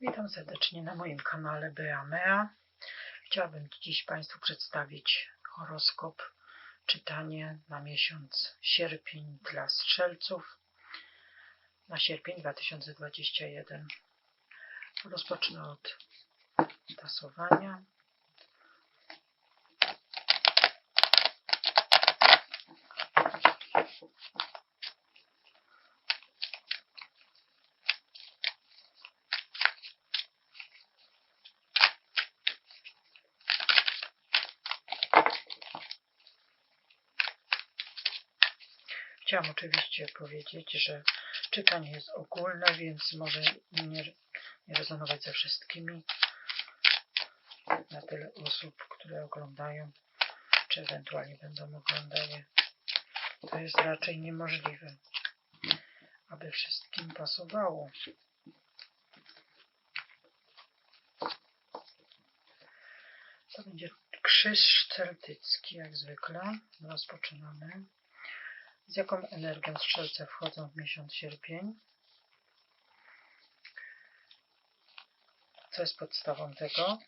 Witam serdecznie na moim kanale Beamea. Chciałabym dziś Państwu przedstawić horoskop, czytanie na miesiąc sierpień dla strzelców na sierpień 2021. Rozpocznę od tasowania. Chciałam oczywiście powiedzieć, że czytanie jest ogólne, więc może nie, nie rezonować ze wszystkimi. Na tyle osób, które oglądają, czy ewentualnie będą oglądały. To jest raczej niemożliwe, aby wszystkim pasowało. To będzie krzyż celtycki, jak zwykle. Rozpoczynamy. Z jaką energią strzelce wchodzą w miesiąc sierpień? Co jest podstawą tego?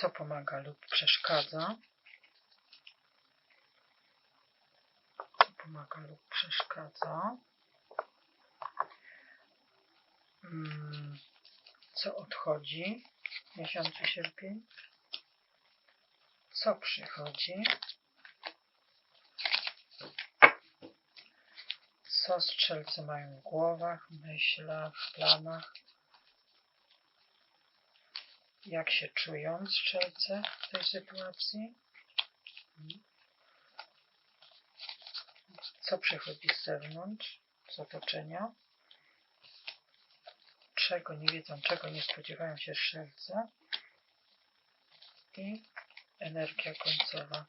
Co pomaga lub przeszkadza? Co pomaga lub przeszkadza? Mm, Co odchodzi w miesiącu sierpień? Co przychodzi? Co strzelcy mają w głowach, myślach, planach? Jak się czują strzelce w tej sytuacji? Co przychodzi z zewnątrz, z otoczenia? Czego nie wiedzą, czego nie spodziewają się strzelce? I energia końcowa.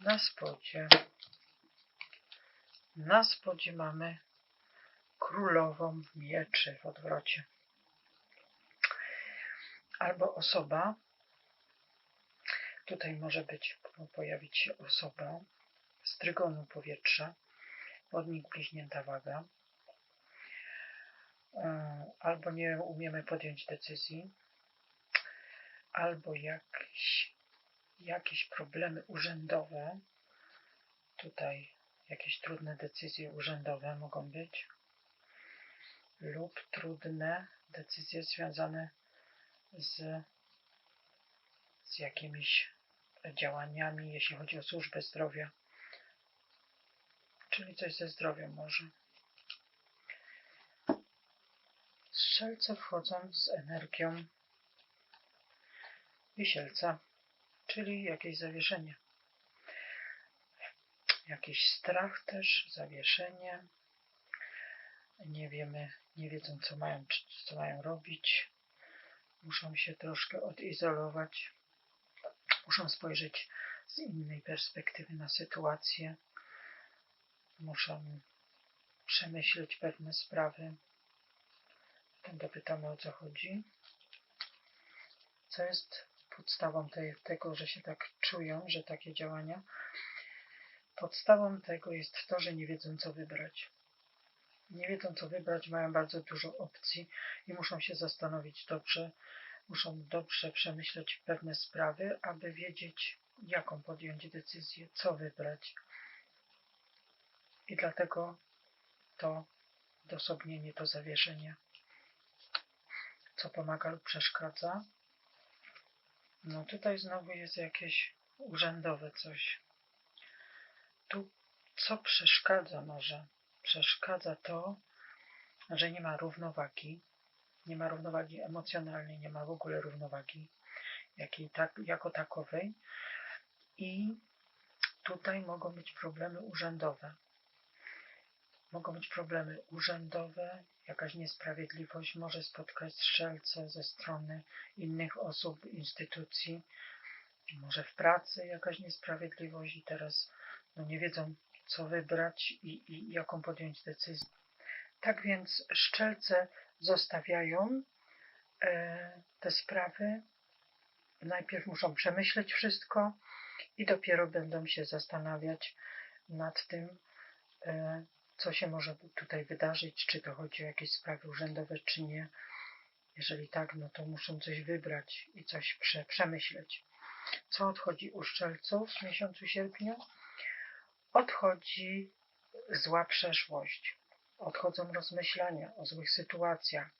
Na spodzie. Na spodzie mamy królową mieczy w odwrocie. Albo osoba. Tutaj może być, pojawić się osoba z trygonu powietrza, wodnik bliźnięta waga albo nie umiemy podjąć decyzji, albo jakieś, jakieś problemy urzędowe, tutaj jakieś trudne decyzje urzędowe mogą być, lub trudne decyzje związane z, z jakimiś działaniami, jeśli chodzi o służbę zdrowia, czyli coś ze zdrowiem może. Strzelce wchodzą z energią wisielca, czyli jakieś zawieszenie. Jakiś strach też, zawieszenie. Nie wiemy, nie wiedzą co mają, co mają robić. Muszą się troszkę odizolować. Muszą spojrzeć z innej perspektywy na sytuację. Muszą przemyśleć pewne sprawy dopytamy o co chodzi. Co jest podstawą tego, że się tak czują, że takie działania? Podstawą tego jest to, że nie wiedzą co wybrać. Nie wiedzą co wybrać, mają bardzo dużo opcji i muszą się zastanowić dobrze, muszą dobrze przemyśleć pewne sprawy, aby wiedzieć, jaką podjąć decyzję, co wybrać. I dlatego to dosobnienie, to zawieszenie co pomaga lub przeszkadza. No tutaj znowu jest jakieś urzędowe coś. Tu co przeszkadza może? Przeszkadza to, że nie ma równowagi, nie ma równowagi emocjonalnej, nie ma w ogóle równowagi jakiej tak, jako takowej. I tutaj mogą być problemy urzędowe. Mogą być problemy urzędowe, jakaś niesprawiedliwość może spotkać strzelce ze strony innych osób, instytucji, może w pracy jakaś niesprawiedliwość i teraz no, nie wiedzą, co wybrać i, i jaką podjąć decyzję. Tak więc szczelce zostawiają e, te sprawy najpierw muszą przemyśleć wszystko i dopiero będą się zastanawiać nad tym, e, co się może tutaj wydarzyć, czy to chodzi o jakieś sprawy urzędowe, czy nie. Jeżeli tak, no to muszą coś wybrać i coś prze, przemyśleć. Co odchodzi u szczelców w miesiącu sierpniu? Odchodzi zła przeszłość. Odchodzą rozmyślania o złych sytuacjach,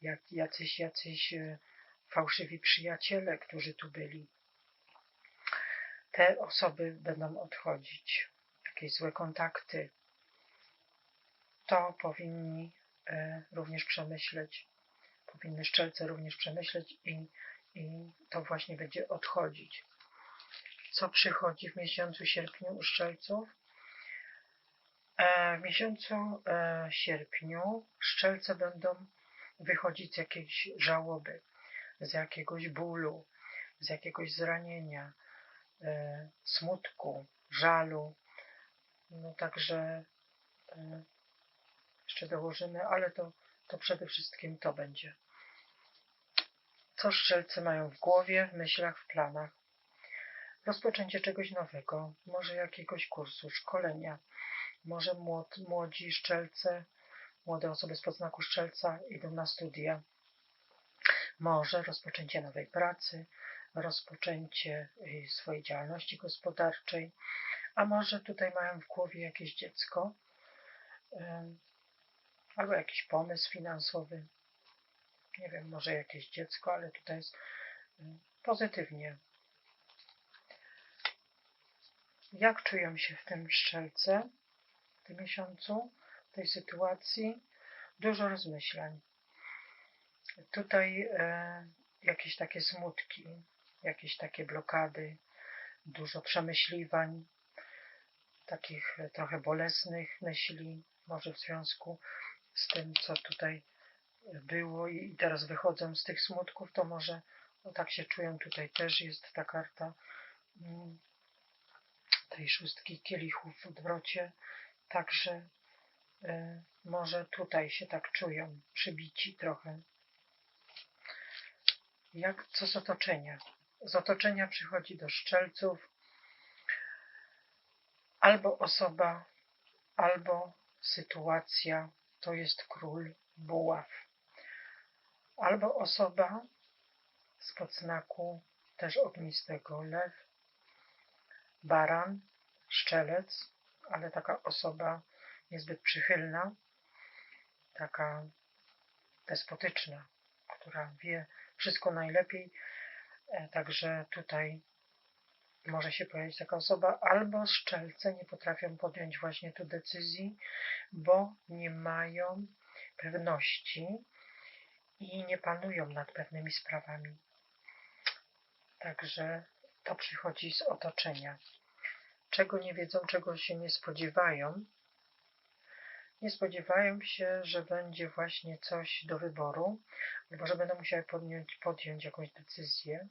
jak jacyś, jacyś e, fałszywi przyjaciele, którzy tu byli. Te osoby będą odchodzić, jakieś złe kontakty. To powinni e, również przemyśleć, powinny szczelce również przemyśleć i, i to właśnie będzie odchodzić. Co przychodzi w miesiącu sierpniu u szczelców? E, w miesiącu e, sierpniu szczelce będą wychodzić z jakiejś żałoby, z jakiegoś bólu, z jakiegoś zranienia, smutku, żalu. No także jeszcze dołożymy, ale to, to przede wszystkim to będzie. Co szczelcy mają w głowie, w myślach, w planach? Rozpoczęcie czegoś nowego, może jakiegoś kursu, szkolenia, może młod, młodzi szczelce, młode osoby z podznaku szczelca idą na studia. Może rozpoczęcie nowej pracy, rozpoczęcie y, swojej działalności gospodarczej, a może tutaj mają w głowie jakieś dziecko albo jakiś pomysł finansowy. Nie wiem, może jakieś dziecko, ale tutaj jest pozytywnie. Jak czują się w tym szczelce? w tym miesiącu, w tej sytuacji, dużo rozmyślań. Tutaj e, jakieś takie smutki, jakieś takie blokady, dużo przemyśliwań, takich trochę bolesnych myśli, może w związku z tym, co tutaj było i teraz wychodzą z tych smutków, to może o tak się czują. Tutaj też jest ta karta mm, tej szóstki kielichów w odwrocie, Także y, może tutaj się tak czują, przybici trochę. Jak co z otoczenia? Z otoczenia przychodzi do szczelców albo osoba, albo sytuacja, to jest król buław. Albo osoba z podznaku też ognistego lew, baran, szczelec, ale taka osoba niezbyt przychylna, taka despotyczna, która wie wszystko najlepiej, e, także tutaj może się pojawić taka osoba, albo szczelce nie potrafią podjąć właśnie tu decyzji, bo nie mają pewności i nie panują nad pewnymi sprawami. Także to przychodzi z otoczenia czego nie wiedzą, czego się nie spodziewają. Nie spodziewają się, że będzie właśnie coś do wyboru, albo że będą musiały podjąć, podjąć jakąś decyzję,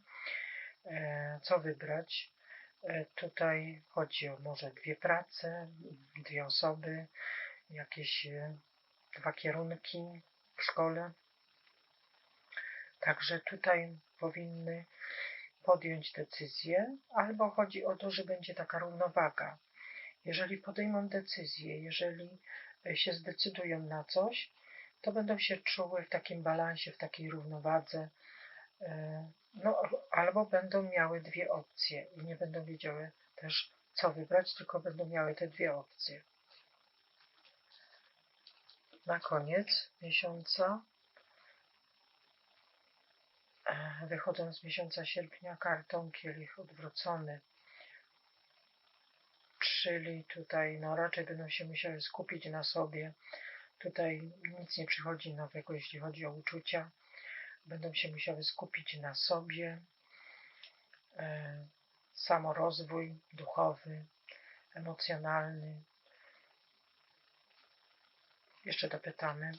e, co wybrać. E, tutaj chodzi o może dwie prace, dwie osoby, jakieś e, dwa kierunki w szkole. Także tutaj powinny podjąć decyzję, albo chodzi o to, że będzie taka równowaga. Jeżeli podejmą decyzję, jeżeli e, się zdecydują na coś, to będą się czuły w takim balansie, w takiej równowadze, no, albo będą miały dwie opcje i nie będą wiedziały też, co wybrać, tylko będą miały te dwie opcje. Na koniec miesiąca wychodzą z miesiąca sierpnia kartą kielich odwrócony. Czyli tutaj no raczej będą się musiały skupić na sobie. Tutaj nic nie przychodzi nowego, jeśli chodzi o uczucia. Będą się musiały skupić na sobie. E, samorozwój duchowy, emocjonalny. Jeszcze dopytamy.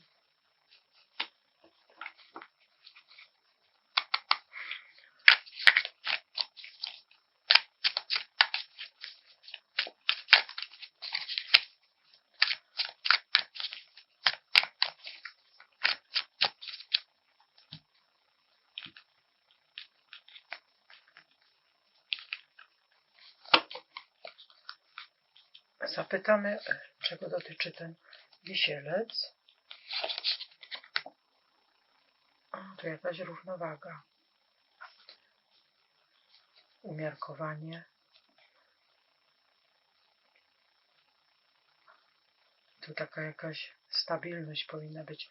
Zapytamy, czego dotyczy ten wisielec. O, tu jakaś równowaga. Umiarkowanie. Tu taka jakaś stabilność powinna być.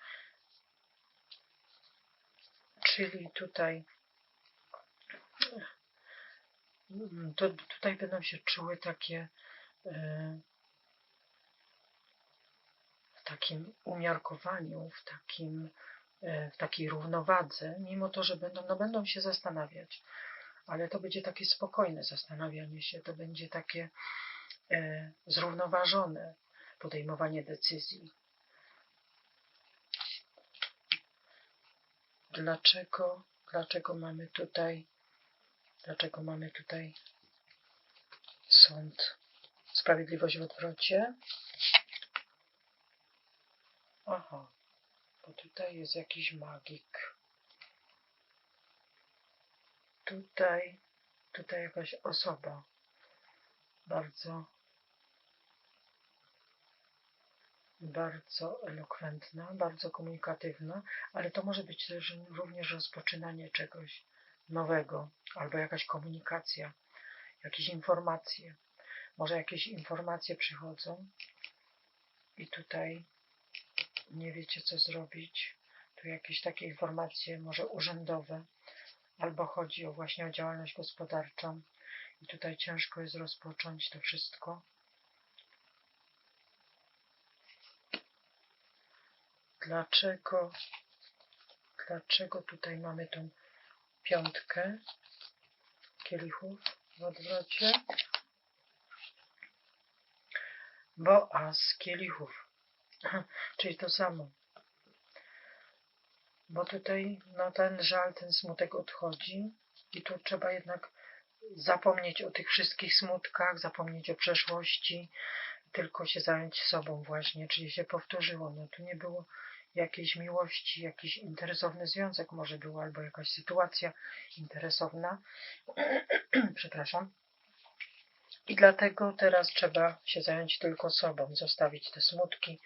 Czyli tutaj to tutaj będą się czuły takie e, takim umiarkowaniu, w takim e, w takiej równowadze, mimo to, że będą, no będą się zastanawiać, ale to będzie takie spokojne zastanawianie się, to będzie takie e, zrównoważone podejmowanie decyzji. Dlaczego, dlaczego mamy tutaj, dlaczego mamy tutaj sąd, sprawiedliwość w odwrocie? Aha, bo tutaj jest jakiś magik. Tutaj, tutaj jakaś osoba bardzo bardzo elokwentna, bardzo komunikatywna, ale to może być też również rozpoczynanie czegoś nowego albo jakaś komunikacja, jakieś informacje. Może jakieś informacje przychodzą i tutaj nie wiecie co zrobić. Tu jakieś takie informacje, może urzędowe, albo chodzi o właśnie o działalność gospodarczą. I tutaj ciężko jest rozpocząć to wszystko. Dlaczego, dlaczego tutaj mamy tą piątkę? Kielichów w odwrocie, bo as kielichów, czyli to samo. Bo tutaj no, ten żal, ten smutek odchodzi i tu trzeba jednak zapomnieć o tych wszystkich smutkach, zapomnieć o przeszłości, tylko się zająć sobą właśnie, czyli się powtórzyło. No tu nie było jakiejś miłości, jakiś interesowny związek może był, albo jakaś sytuacja interesowna. Przepraszam. I dlatego teraz trzeba się zająć tylko sobą, zostawić te smutki,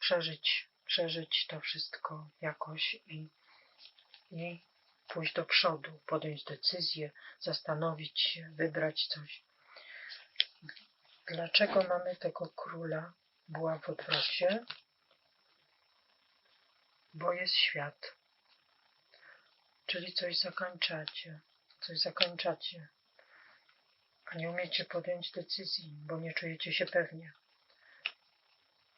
przeżyć, przeżyć to wszystko jakoś i, i pójść do przodu, podjąć decyzję, zastanowić się, wybrać coś. Dlaczego mamy tego króla była w odwrocie? bo jest świat. Czyli coś zakończacie, coś zakończacie, a nie umiecie podjąć decyzji, bo nie czujecie się pewnie.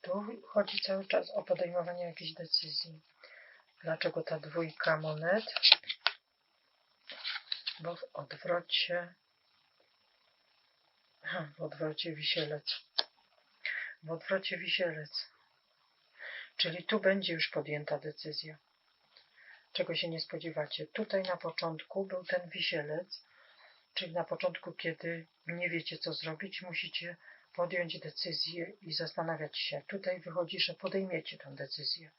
Tu chodzi cały czas o podejmowanie jakiejś decyzji. Dlaczego ta dwójka monet? Bo w odwrocie, w odwrocie wisielec. W odwrocie wisielec. Czyli tu będzie już podjęta decyzja, czego się nie spodziewacie. Tutaj na początku był ten wisielec, czyli na początku, kiedy nie wiecie, co zrobić, musicie podjąć decyzję i zastanawiać się. Tutaj wychodzi, że podejmiecie tę decyzję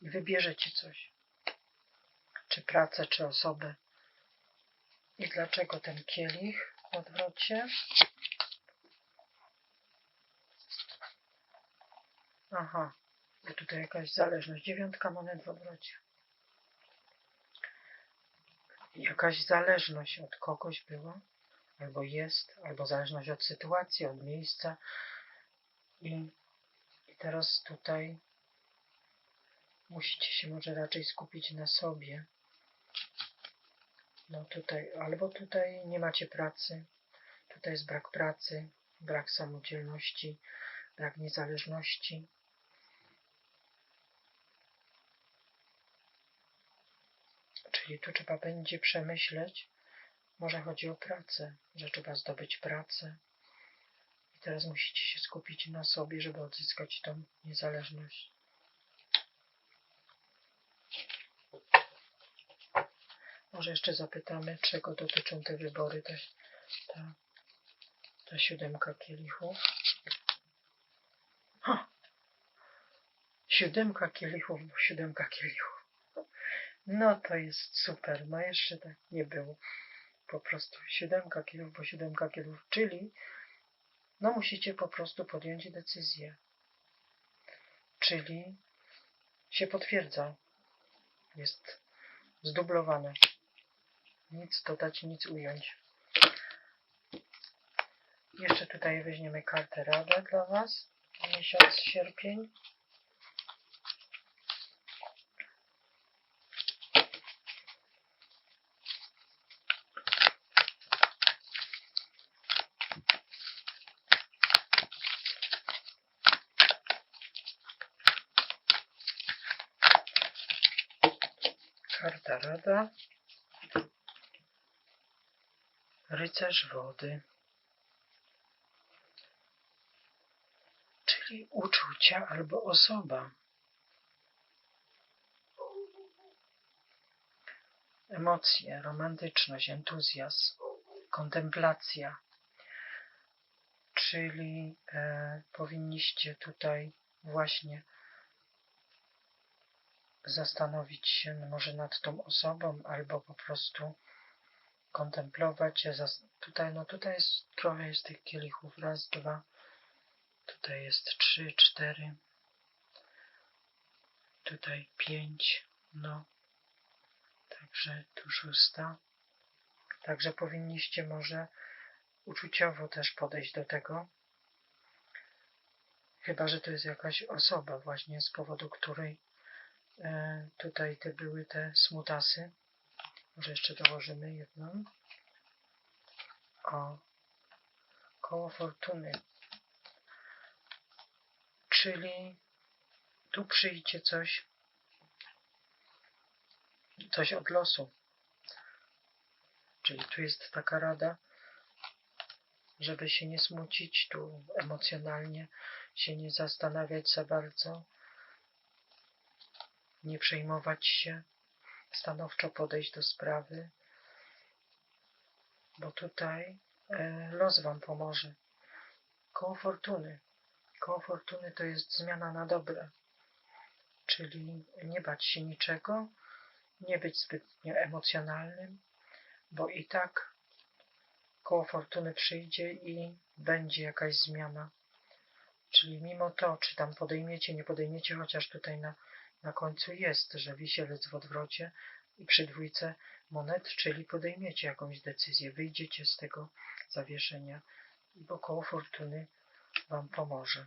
i wybierzecie coś. Czy pracę, czy osobę. I dlaczego ten kielich w odwrocie? Aha, bo tutaj jakaś zależność. Dziewiątka monet w odwrocie. Jakaś zależność od kogoś była, albo jest, albo zależność od sytuacji, od miejsca. I, i teraz tutaj musicie się może raczej skupić na sobie. No tutaj, albo tutaj nie macie pracy, tutaj jest brak pracy, brak samodzielności, brak niezależności. Czyli tu trzeba będzie przemyśleć, może chodzi o pracę, że trzeba zdobyć pracę. I teraz musicie się skupić na sobie, żeby odzyskać tą niezależność. Może jeszcze zapytamy, czego dotyczą te wybory, ta, ta, ta siódemka kielichów. Ha! Siódemka kielichów, bo siódemka kielichów. No to jest super. No jeszcze tak nie było. Po prostu siódemka kilów, bo siódemka kilów, czyli no musicie po prostu podjąć decyzję. Czyli się potwierdza. Jest zdublowane. Nic dodać, nic ująć. Jeszcze tutaj weźmiemy kartę Radę dla Was. Miesiąc sierpień. Rada. Rycerz wody. Czyli uczucia albo osoba. Emocje, romantyczność, entuzjazm, kontemplacja. Czyli e, powinniście tutaj właśnie zastanowić się może nad tą osobą, albo po prostu kontemplować. Tutaj, no tutaj jest trochę jest tych kielichów. Raz, dwa. Tutaj jest trzy, cztery. Tutaj pięć. No. Także tu szósta. Także powinniście może uczuciowo też podejść do tego. Chyba, że to jest jakaś osoba właśnie, z powodu której tutaj te były te smutasy. Może jeszcze dołożymy jedną. O. Koło fortuny. Czyli tu przyjdzie coś, coś od losu. Czyli tu jest taka rada, żeby się nie smucić, tu emocjonalnie się nie zastanawiać za bardzo, nie przejmować się, stanowczo podejść do sprawy, bo tutaj e, los Wam pomoże. Koło fortuny. Koło fortuny to jest zmiana na dobre, czyli nie bać się niczego, nie być zbytnio emocjonalnym, bo i tak koło fortuny przyjdzie i będzie jakaś zmiana. Czyli mimo to, czy tam podejmiecie, nie podejmiecie, chociaż tutaj na, na końcu jest, że wisielec w odwrocie i przy dwójce monet, czyli podejmiecie jakąś decyzję, wyjdziecie z tego zawieszenia, bo koło fortuny Wam pomoże.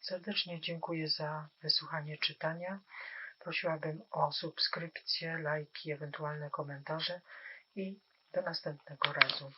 Serdecznie dziękuję za wysłuchanie czytania. Prosiłabym o subskrypcję, lajki, ewentualne komentarze i do następnego razu.